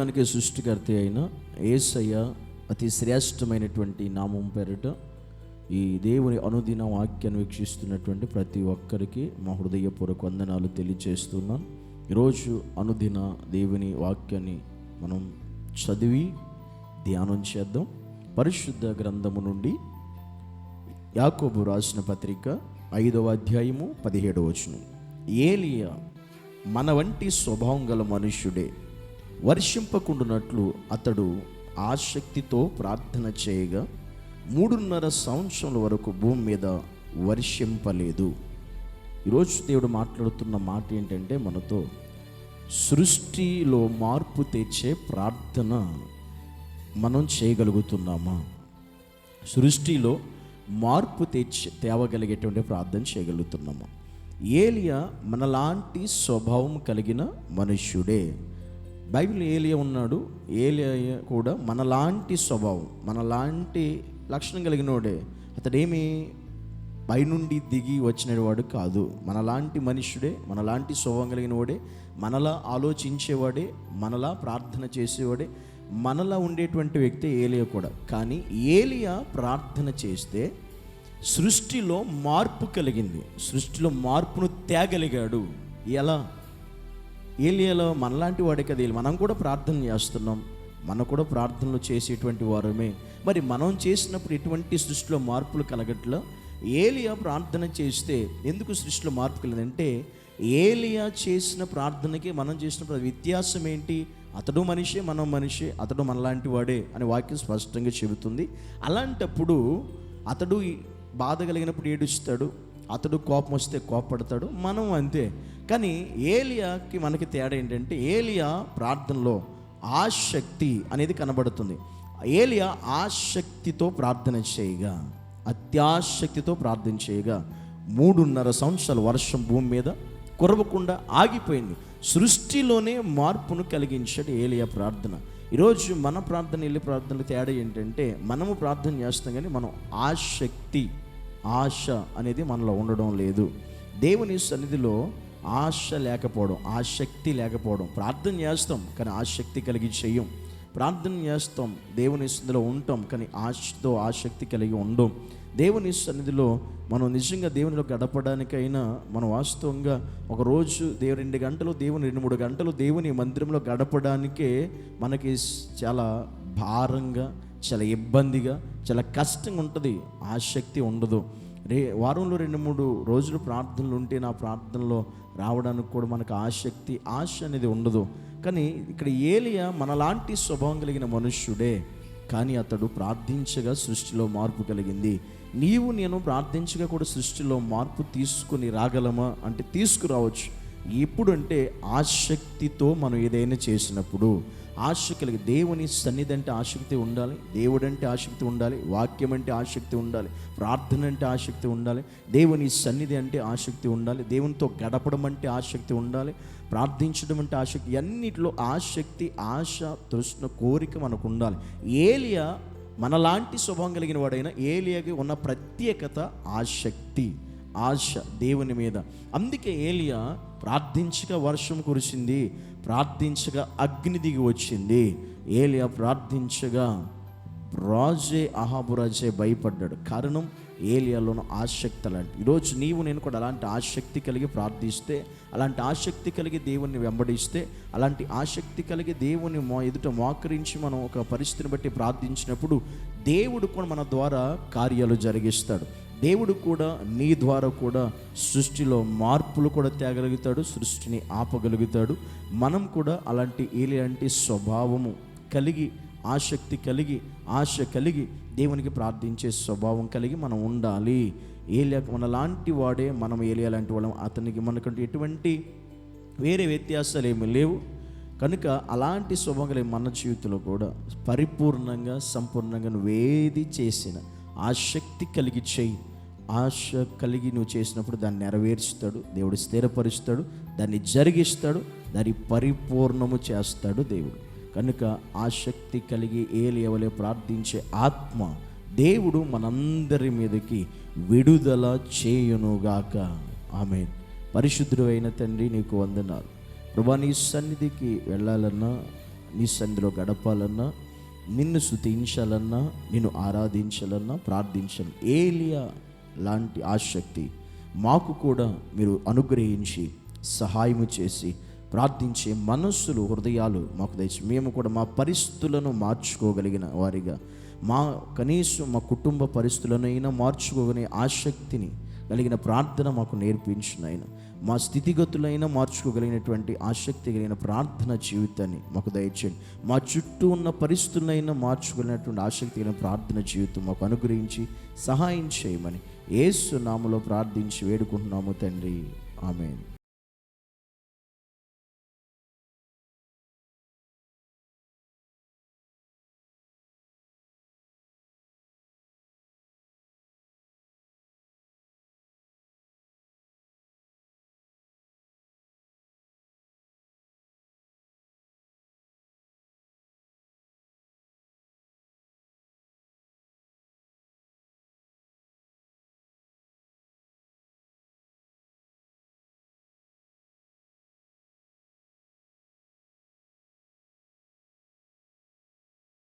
లోకానికి సృష్టికర్త అయిన ఏసయ్య అతి శ్రేష్టమైనటువంటి నామం పేరిట ఈ దేవుని అనుదిన వాక్యాన్ని వీక్షిస్తున్నటువంటి ప్రతి ఒక్కరికి మా హృదయపూర్వక వందనాలు తెలియజేస్తున్నాను ఈరోజు అనుదిన దేవుని వాక్యాన్ని మనం చదివి ధ్యానం చేద్దాం. పరిశుద్ధ గ్రంథము నుండి యాకోబు రాసిన పత్రిక ఐదవ అధ్యాయము పదిహేడవ వచనం. ఏలియా మన వంటి స్వభావం గల మనుష్యుడే వర్షింపకుండునట్లు అతడు ఆసక్తితో ప్రార్థన చేయగా మూడున్నర సంవత్సరాల వరకు భూమి మీద వర్షింపలేదు. ఈరోజు దేవుడు మాట్లాడుతున్న మాట ఏంటంటే మనతో సృష్టిలో మార్పు తెచ్చే ప్రార్థన మనం చేయగలుగుతున్నామా? సృష్టిలో మార్పు తెచ్చి తేవగలిగేటువంటి ప్రార్థన చేయగలుగుతున్నాము? ఏలియా మనలాంటి స్వభావం కలిగిన మనుష్యుడే. బైబిల్ ఏలియా ఉన్నాడు ఏలియా కూడా మనలాంటి స్వభావం మనలాంటి లక్షణం కలిగినోడే. అతడేమి పైనుండి దిగి వచ్చినవాడు కాదు. మనలాంటి మనుష్యుడే మనలాంటి స్వభావం కలిగిన వాడే మనలా ఆలోచించేవాడే మనలా ప్రార్థన చేసేవాడే మనలా ఉండేటువంటి వ్యక్తి ఏలియా కూడా. కానీ ఏలియా ప్రార్థన చేస్తే సృష్టిలో మార్పు కలిగింది. సృష్టిలో మార్పును తేగలిగాడు. ఎలా? ఏలియాలో మనలాంటి వాడే కదా మనం కూడా ప్రార్థన చేస్తున్నాం. మనం కూడా ప్రార్థనలు చేసేటువంటి వారమే. మరి మనం చేసినప్పుడు ఎటువంటి సృష్టిలో మార్పులు కలగట్లో? ఏలియా ప్రార్థన చేస్తే ఎందుకు సృష్టిలో మార్పు కలిగిందంటే ఏలియా చేసిన ప్రార్థనకి మనం చేసిన వ్యత్యాసం ఏంటి? అతడు మనిషే మనం మనిషే అతడు మనలాంటి వాడే అనే వాక్యం స్పష్టంగా చెబుతుంది. అలాంటప్పుడు అతడు బాధ కలిగినప్పుడు ఏడుస్తాడు అతడు కోపం వస్తే కోపడతాడు మనం అంతే. కానీ ఏలియాకి మనకి తేడా ఏంటంటే ఏలియా ప్రార్థనలో ఆసక్తి అనేది కనబడుతుంది. ఏలియా ఆసక్తితో ప్రార్థన చేయగా అత్యాశక్తితో ప్రార్థన చేయగా మూడున్నర సంవత్సరాలు వర్షం భూమి మీద కురవకుండా ఆగిపోయింది. సృష్టిలోనే మార్పును కలిగించాడు ఏలియా ప్రార్థన. ఈరోజు మన ప్రార్థన వెళ్ళి ప్రార్థనలు తేడా ఏంటంటే మనము ప్రార్థన చేస్తాం కానీ మనం ఆసక్తి ఆశ అనేది మనలో ఉండడం లేదు. దేవుని సన్నిధిలో ఆశ లేకపోవడం ఆసక్తి లేకపోవడం ప్రార్థన చేస్తాం కానీ ఆసక్తి కలిగి చేయం. ప్రార్థన చేస్తాం దేవుని సన్నిధిలో ఉంటాం కానీ ఆశతో ఆసక్తి కలిగి ఉండం. దేవుని సన్నిధిలో మనం నిజంగా దేవునిలో గడపడానికైనా మనం వాస్తవంగా ఒక రోజు దేవుని రెండు గంటలు దేవుని రెండు మూడు గంటలు దేవుని మందిరంలో గడపడానికే మనకి చాలా భారంగా చాలా ఇబ్బందిగా చాలా కష్టంగా ఉంటుంది. ఆసక్తి ఉండదు. రే వారంలో రెండు మూడు రోజులు ప్రార్థనలు ఉంటే నా ప్రార్థనలో రావడానికి కూడా మనకు ఆసక్తి ఆశ అనేది ఉండదు. కానీ ఇక్కడ ఏలియా మనలాంటి స్వభావం కలిగిన మనుష్యుడే. కానీ అతడు ప్రార్థించగా సృష్టిలో మార్పు కలిగింది. నీవు నేను ప్రార్థించగా కూడా సృష్టిలో మార్పు తీసుకుని రాగలమా? అంటే తీసుకురావచ్చు. ఎప్పుడు అంటే ఆసక్తితో మనం ఏదైనా చేసినప్పుడు ఆశ కలిగి దేవుని సన్నిధి అంటే ఆసక్తి ఉండాలి దేవుడు అంటే ఆసక్తి ఉండాలి వాక్యం అంటే ఆసక్తి ఉండాలి ప్రార్థన అంటే ఆసక్తి ఉండాలి దేవుని సన్నిధి అంటే ఆసక్తి ఉండాలి దేవునితో గడపడం అంటే ఆసక్తి ఉండాలి ప్రార్థించడం అంటే ఆసక్తి అన్నిటిలో ఆసక్తి ఆశ తృష్ణ కోరిక మనకు ఉండాలి ఏలియా మనలాంటి స్వభావం కలిగిన వాడైనా ఏలియాకి ఉన్న ప్రత్యేకత ఆసక్తి ఆశ దేవుని మీద. అందుకే ఏలియా ప్రార్థించగా వర్షం కురిసింది ప్రార్థించగా అగ్ని దిగి వచ్చింది. ఏలియా ప్రార్థించగా రాజే అహాబురాజే భయపడ్డాడు. కారణం ఏలియాలోని ఆసక్తి అలాంటి. ఈరోజు నీవు నేను కూడా అలాంటి ఆసక్తి కలిగి ప్రార్థిస్తే అలాంటి ఆసక్తి కలిగి దేవుణ్ణి వెంబడిస్తే అలాంటి ఆసక్తి కలిగి దేవుని మో ఎదుట మోకరించి మనం ఒక పరిస్థితిని బట్టి ప్రార్థించినప్పుడు దేవుడు కూడా మన ద్వారా కార్యాలు జరిగిస్తాడు. దేవుడు కూడా నీ ద్వారా కూడా సృష్టిలో మార్పులు కూడా తేగలుగుతాడు సృష్టిని ఆపగలుగుతాడు. మనం కూడా అలాంటి ఏలాంటి స్వభావము కలిగి ఆసక్తి కలిగి ఆశ కలిగి దేవునికి ప్రార్థించే స్వభావం కలిగి మనం ఉండాలి. ఏలియా మన లాంటి వాడే మనం ఏలియా లాంటి వాళ్ళం అతనికి మనకంటే ఎటువంటి వేరే వ్యత్యాసాలు ఏమి లేవు. కనుక అలాంటి స్వభావం మన జీవితంలో కూడా పరిపూర్ణంగా సంపూర్ణంగా నువ్వేది చేసిన ఆసక్తి కలిగి చేయి. ఆశ కలిగి నువ్వు చేసినప్పుడు దాన్ని నెరవేర్చుతాడు దేవుడు స్థిరపరుస్తాడు దాన్ని జరిగిస్తాడు దాన్ని పరిపూర్ణము చేస్తాడు దేవుడు. కనుక ఆసక్తి కలిగి ఏలేవలే ప్రార్థించే ఆత్మ దేవుడు మనందరి మీదకి విడుదల చేయునుగాక. ఆమె పరిశుద్ధుడు అయిన తండ్రి నీకు వందనాలు. ప్రభా నీ సన్నిధికి వెళ్ళాలన్నా నీ సన్నిధిలో గడపాలన్నా నిన్ను స్థుతించాలన్నా నిన్ను ఆరాధించాలన్నా ప్రార్థించాలి ఏలియా లాంటి ఆసక్తి మాకు కూడా మీరు అనుగ్రహించి సహాయము చేసి ప్రార్థించే మనస్సులు హృదయాలు మాకు దయచి. మేము కూడా మా పరిస్థితులను మార్చుకోగలిగిన వారిగా మా కనీసం మా కుటుంబ పరిస్థితులనైనా మార్చుకోగలిగే ఆసక్తిని కలిగిన ప్రార్థన మాకు నేర్పించిన ఆయన మా స్థితిగతులైనా మార్చుకోగలిగినటువంటి ఆసక్తి కలిగిన ప్రార్థన జీవితాన్ని మాకు దయచేయండి. మా చుట్టూ ఉన్న పరిస్థితులైనా మార్చుకోలేనటువంటి ఆసక్తి కలిగిన ప్రార్థన జీవితం మాకు అనుగ్రహించి సహాయం చేయమని ఏసు నామలో ప్రార్థించి వేడుకుంటున్నాము తండ్రి. ఆమె